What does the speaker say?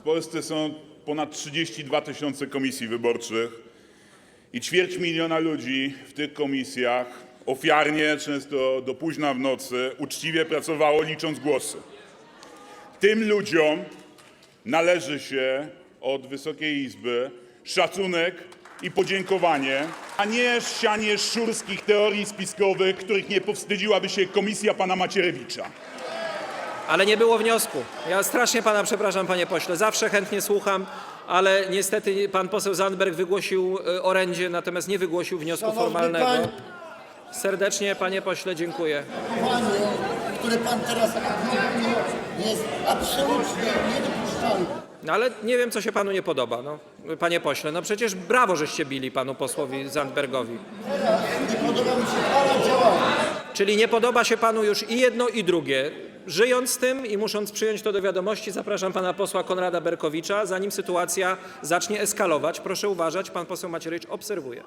W Polsce są ponad 32 tysiące komisji wyborczych i ćwierć miliona ludzi w tych komisjach ofiarnie, często do późna w nocy, uczciwie pracowało, licząc głosy. Tym ludziom należy się od Wysokiej Izby szacunek i podziękowanie, a nie sianie szurskich teorii spiskowych, których nie powstydziłaby się komisja pana Macierewicza. Ale nie było wniosku. Ja strasznie pana przepraszam, panie pośle. Zawsze chętnie słucham, ale niestety pan poseł Zandberg wygłosił y, orędzie, natomiast nie wygłosił wniosku Szanowny formalnego. pan- Serdecznie, panie pośle, dziękuję. Panie, które pan teraz aplikuje, jest absolutnie niedopuszczalne. No ale nie wiem, co się panu nie podoba, no, panie pośle. No przecież brawo, żeście bili panu posłowi Zandbergowi. Nie podoba mi się pana działanie. Czyli nie podoba się panu już i jedno, i drugie. Żyjąc z tym i musząc przyjąć to do wiadomości, zapraszam pana posła Konrada Berkowicza. Zanim sytuacja zacznie eskalować, proszę uważać, pan poseł Macierewicz obserwuje.